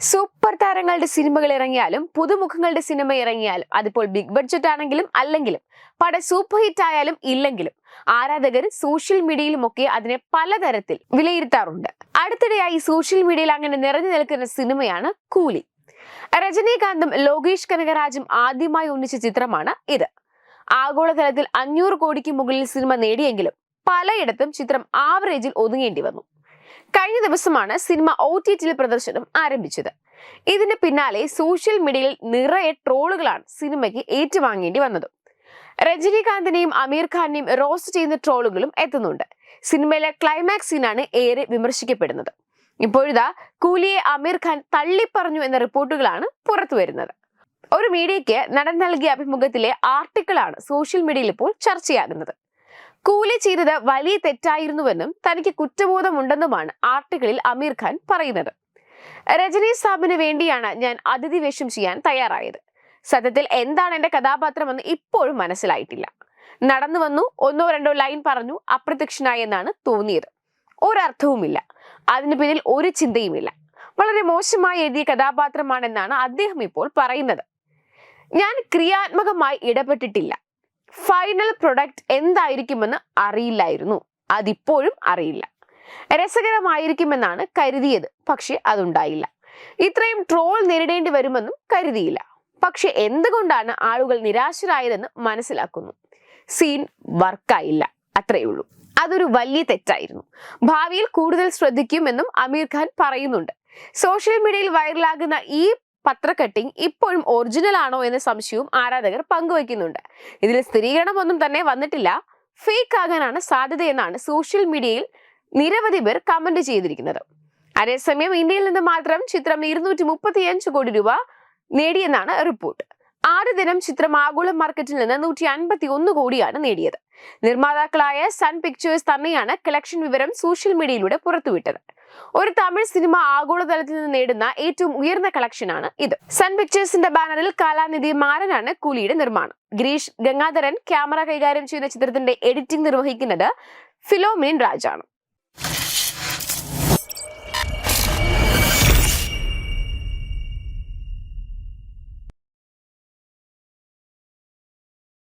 Super താരങ്ങളുടെ സിനിമകൾ ഇറങ്ങിയാലും പുതുമുഖങ്ങളുടെ cinema ഇറങ്ങിയാലും അതിപ്പോൾ ബിഗ് ബഡ്ജറ്റ് ആണെങ്കിലും അല്ലെങ്കിലും പട സൂപ്പർ ഹിറ്റ് ആയാലും ഇല്ലെങ്കിലും ആരാധകർ സോഷ്യൽ മീഡിയയിലുമൊക്കെ അതിനെ പലതരത്തിൽ വിലയിരുത്താറുണ്ട്. അടുത്തിടെയായി സോഷ്യൽ മീഡിയയിൽ അങ്ങനെ നിറഞ്ഞു നിൽക്കുന്ന സിനിമയാണ് കൂലി. രജനീകാന്തും ലോകേഷ് കനകരാജും ആദ്യമായി ഒന്നിച്ച ചിത്രമാണ് ഇത്. ആഗോളതലത്തിൽ അഞ്ഞൂറ് കോടിക്ക് മുകളിൽ സിനിമ നേടിയെങ്കിലും പലയിടത്തും ചിത്രം ആവറേജിൽ ഒതുങ്ങേണ്ടി വന്നു. കഴിഞ്ഞ ദിവസമാണ് സിനിമ ഒ ടി ടിയിൽ പ്രദർശനം ആരംഭിച്ചത്. ഇതിന് പിന്നാലെ സോഷ്യൽ മീഡിയയിൽ നിറയെ ട്രോളുകളാണ് സിനിമയ്ക്ക് ഏറ്റുവാങ്ങേണ്ടി വന്നത്. രജനീകാന്തിനെയും അമീർ ഖാനെയും റോസ്റ്റ് ചെയ്യുന്ന ട്രോളുകളും എത്തുന്നുണ്ട്. സിനിമയിലെ ക്ലൈമാക്സ് സീനാണ് ഏറെ വിമർശിക്കപ്പെടുന്നത്. ഇപ്പോഴിതാ കൂലിയെ അമീർ ഖാൻ തള്ളിപ്പറഞ്ഞു എന്ന റിപ്പോർട്ടുകളാണ് പുറത്തു വരുന്നത്. ഒരു മീഡിയയ്ക്ക് നടൻ നൽകിയ അഭിമുഖത്തിലെ ആർട്ടിക്കിളാണ് സോഷ്യൽ മീഡിയയിൽ ഇപ്പോൾ ചർച്ചയാകുന്നത്. കൂലി ചെയ്തത് വലിയ തെറ്റായിരുന്നുവെന്നും തനിക്ക് കുറ്റബോധമുണ്ടെന്നുമാണ് ആർട്ടിക്കിളിൽ അമീർ ഖാൻ പറയുന്നത്. രജനി സാബിന് വേണ്ടിയാണ് ഞാൻ അതിഥി വേഷം ചെയ്യാൻ തയ്യാറായത്. സത്യത്തിൽ എന്താണ് എന്റെ കഥാപാത്രമെന്ന് ഇപ്പോഴും മനസ്സിലായിട്ടില്ല. നടന്നു വന്നു ഒന്നോ രണ്ടോ ലൈൻ പറഞ്ഞു അപ്രത്യക്ഷനായി എന്നാണ് തോന്നിയത്. ഒരർത്ഥവുമില്ല. അതിന് പിന്നിൽ ഒരു ചിന്തയുമില്ല. വളരെ മോശമായി എഴുതിയ കഥാപാത്രമാണെന്നാണ് അദ്ദേഹം ഇപ്പോൾ പറയുന്നത്. ഞാൻ ക്രിയാത്മകമായി ഇടപെട്ടിട്ടില്ല. ഫൈനൽ പ്രൊഡക്റ്റ് എന്തായിരിക്കുമെന്ന് അറിയില്ലായിരുന്നു. അതിപ്പോഴും അറിയില്ല. രസകരമായിരിക്കുമെന്നാണ് കരുതിയത്. പക്ഷെ അതുണ്ടായില്ല. ഇത്രയും ട്രോൾ നേരിടേണ്ടി വരുമെന്നും കരുതിയില്ല. പക്ഷെ എന്തുകൊണ്ടാണ് ആളുകൾ നിരാശരായതെന്ന് മനസ്സിലാക്കുന്നു. സീൻ വർക്കായില്ല അത്രയേ ഉള്ളൂ. അതൊരു വലിയ തെറ്റായിരുന്നു. ഭാവിയിൽ കൂടുതൽ ശ്രദ്ധിക്കുമെന്നും അമീർ ഖാൻ പറയുന്നുണ്ട്. സോഷ്യൽ മീഡിയയിൽ വൈറലാകുന്ന ഈ പത്ര കട്ടിംഗ് ഇപ്പോഴും ഒറിജിനൽ ആണോ എന്ന സംശയവും ആരാധകർ പങ്കുവയ്ക്കുന്നുണ്ട്. ഇതിൽ സ്ഥിരീകരണമൊന്നും തന്നെ വന്നിട്ടില്ല. ഫേക്ക് ആകാനാണ് സാധ്യതയെന്നാണ് സോഷ്യൽ മീഡിയയിൽ നിരവധി പേർ കമന്റ് ചെയ്തിരിക്കുന്നത്. അതേസമയം ഇന്ത്യയിൽ നിന്ന് മാത്രം ചിത്രം ഇരുന്നൂറ്റി മുപ്പത്തിയഞ്ച് കോടി രൂപ നേടിയെന്നാണ് റിപ്പോർട്ട്. ആദ്യ ദിനം ചിത്രം ആഗോള മാർക്കറ്റിൽ നിന്ന് നൂറ്റി അൻപത്തി ഒന്ന് കോടിയാണ് നേടിയത്. നിർമ്മാതാക്കളായ സൺ പിക്ചേഴ്സ് തന്നെയാണ് കളക്ഷൻ വിവരം സോഷ്യൽ മീഡിയയിലൂടെ പുറത്തുവിട്ടത്. ഒരു തമിഴ് സിനിമ ആഗോളതലത്തിൽ നിന്ന് നേടുന്ന ഏറ്റവും ഉയർന്ന കളക്ഷനാണ് ഇത്. സൺ പിക്ചേഴ്സിന്റെ ബാനറിൽ കലാനിധി മാരനാണ് കൂലിയുടെ നിർമ്മാണം. ഗിരീഷ് ഗംഗാധരൻ ക്യാമറ കൈകാര്യം ചെയ്യുന്ന ചിത്രത്തിന്റെ എഡിറ്റിംഗ് നിർവഹിക്കുന്നത് ഫിലോമിൻ രാജാണ്.